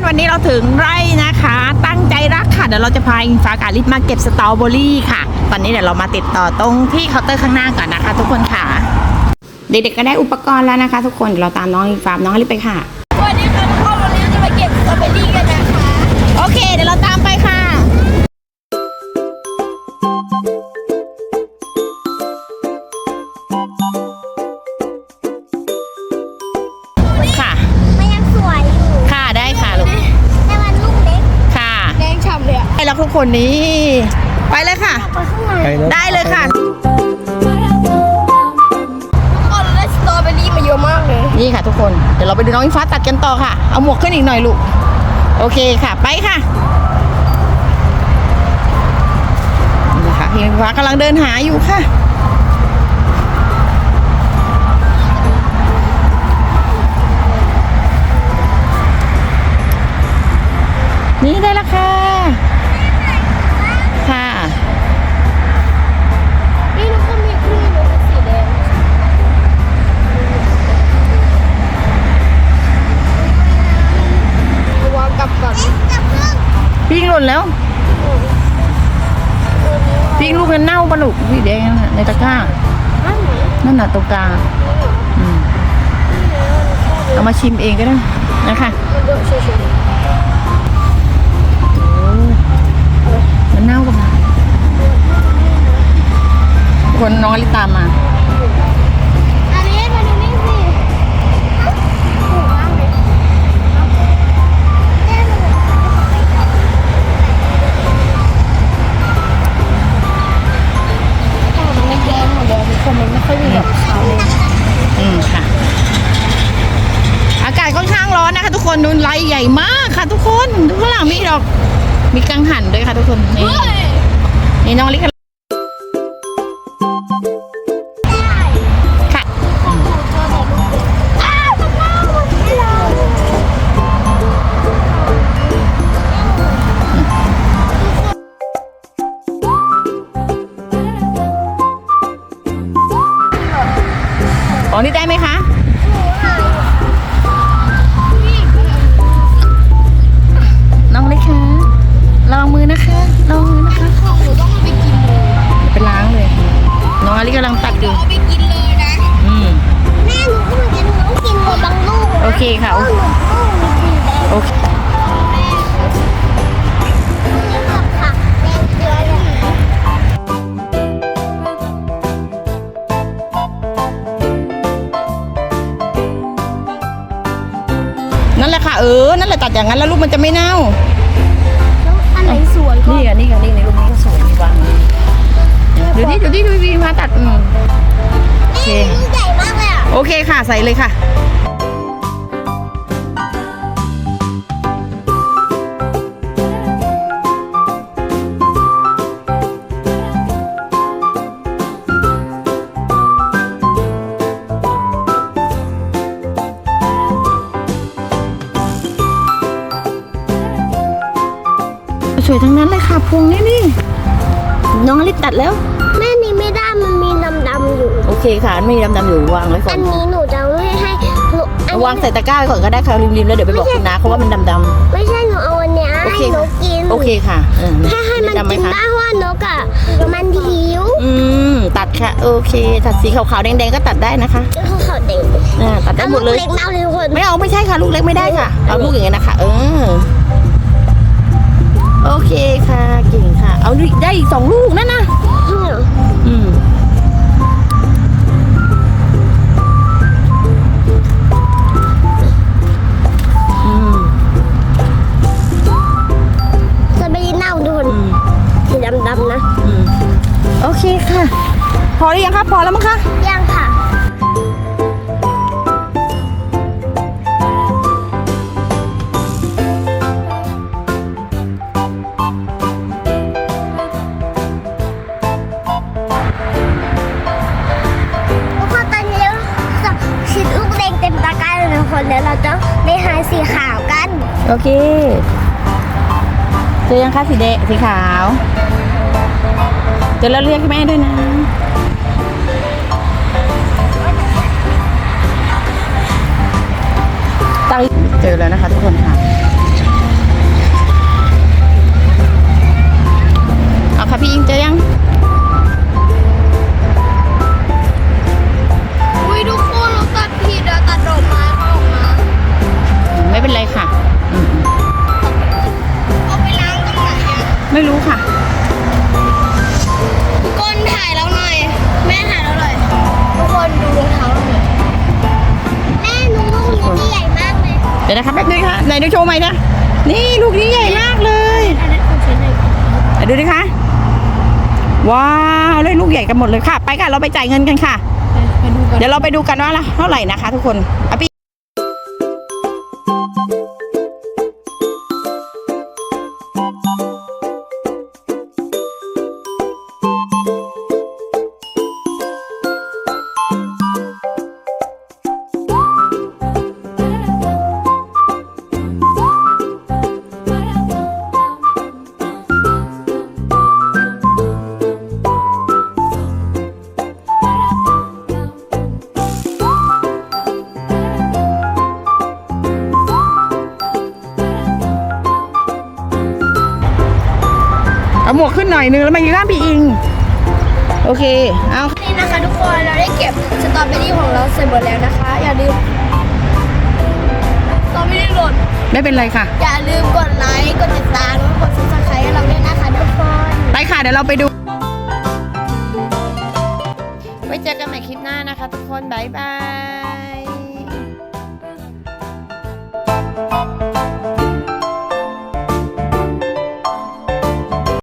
คนวันนี้เราถึงไร่นะคะ ตั้งใจรักค่ะ เดี๋ยวเราจะพาอิงฟ้ากับลิศมาเก็บสตรอเบอรี่ค่ะ ตอนนี้เดี๋ยวเรามาติดต่อตรงที่เคาน์เตอร์ข้างหน้าก่อนนะคะ ทุกคนค่ะ เด็กๆก็ได้อุปกรณ์แล้วนะคะ ทุกคนเดี๋ยวเราตามน้องอิงฟ้าน้องลิศไปค่ะสวัสดีค่ะทุกคนวันนี้เราจะไปเก็บสตรอเบอรี่กันนะคะ โอเค เดี๋ยวเราตามไปค่ะค่ะ ทุกคนนี้ไปเลยค่ะไปข้างในได้เลยค่ะทุกคนได้สตรอเบอรี่มาเยอะมากเลย นี่ค่ะทุกคน เดี๋ยวเราไปดูน้องอิงฟ้าตัดกันต่อค่ะ เอาหมวกขึ้นอีกหน่อยลูก โอเคค่ะ ไปค่ะ นี่ค่ะพี่อิงฟ้ากำลังเดินหาอยู่ค่ะนี่ได้แล้วค่ะค่ะ พิงหล่นแล้วพี่ลูกเป็นเน่าปะลูกพี่แดงน่ะในตะกร้านั่นน่ะตรงกลางเอามาชิมเองก็ได้นะคะ อนข้างร้อนนะคะทุกคนดูไรใหญ่มากค่ะทุกคนดูข้างหลังมีดอก มีกังหันด้วยค่ะทุกคน นี่นี่น้องลิกค่ะอ๋อนี่ได้ไหมคะ ลองมือนะคะลองมือนะคะหนูต้องเอาไปกินเลยไปล้างเลย น้องอลิกำลังตัดอยู่เอาไปกินเลยนะ อืมแม่หนูก็เหมือนกันหนูต้องกินหมดบางลูกนะโอเคค่ะ เพราะหนูกมีสีแดงโอเคนี่แบบผักแดงเกลืออย่างนี้นั่นแหละค่ะเออ นั่นแหละตัดอย่างนั้นแล้วลูกมันจะไม่เน่า ไหนสวยก็นี่อะนี่อะนี่ในรูปนี้ก็สวยมีวางดูดิดูดิดูดิมาตัดอืมโอเคแม่ลูกใหญ่มากเลยอะโอเคค่ะใส่เลยค่ะ สวยทั้งนั้นเลยค่ะพวงนี่นี่น้องอลิตัดแล้ว แม่นี่ไม่ได้มันมีดำๆอยู่ โอเคค่ะไม่มีดำๆอยู่วางไว้ก่ออันนนี้หนูจะไม่ให้หนูอันนี้วางใส่ตะกร้าไว้ก่อนก็ได้ค่ะริมๆแล้วเดี๋ยวไปบอกคุณนาเขาว่ามันดำ ไม่ใช่หนูเอาอันเนี้ยโอให้เคหนูกินๆโอเคค่ะเออแค่ให้มันดำไหมกินคะได้เพราะว่านกอะมันหิวอืมตัดค่ะ โอเค ตัดสีขาวๆแดงๆก็ตัดได้นะคะเขาเขาเด็กอ่าตัดได้หมดเลยเล็กมากเลยทุกคน ไม่เอาไม่ใช่ค่ะ ลูกเล็กไม่ได้ค่ะ เอาลูกอย่างนี้นะคะ เออ โอเคค่ะ เก่งค่ะ เอาได้อีกสองลูกนั่นนะอืมอืมจะไปเน่าทุกคนอืมสีดำๆนะอืมโอเคค่ะ พอหรือยังคะพอแล้วมั้งคะยัง คนเดี๋ยวเราจะไปหาสีขาวกัน โอเคเจอยังคะสีแดงสีขาวเจอแล้วเรียกแม่ด้วยนะตั้งเจอแล้วนะคะทุกคนค่ะ ดูโชว์ใหม่นะนี่ลูกนี้ใหญ่มากเลยอันนั้นของฉันเลยไหนดูดิคะว้าวเลยลูกใหญ่กันหมดเลยค่ะ ไปค่ะ เราไปจ่ายเงินกันค่ะไปดูกันเดี๋ยวเราไปดูกันว่าละเท่าไหร่นะคะ ทุกคนอะพี่ เอาหมวกขึ้นหน่อยนึงแล้วมายืนข้างพี่อิง โอเค เอานี่นะคะทุกคนเราได้เก็บสตรอเบอรี่ของเราเสร็จหมดแล้วนะคะ อย่าลืมสตรอเบอรี่หล่นไม่เป็นไรค่ะ อย่าลืมกดไลค์กดติดตามแล้วกดซับสไครต์ให้เราด้วยนะคะทุกคนไปค่ะเดี๋ยวเราไปดู ไว้เจอกันใหม่คลิปหน้านะคะ ทุกคน บ๊ายบาย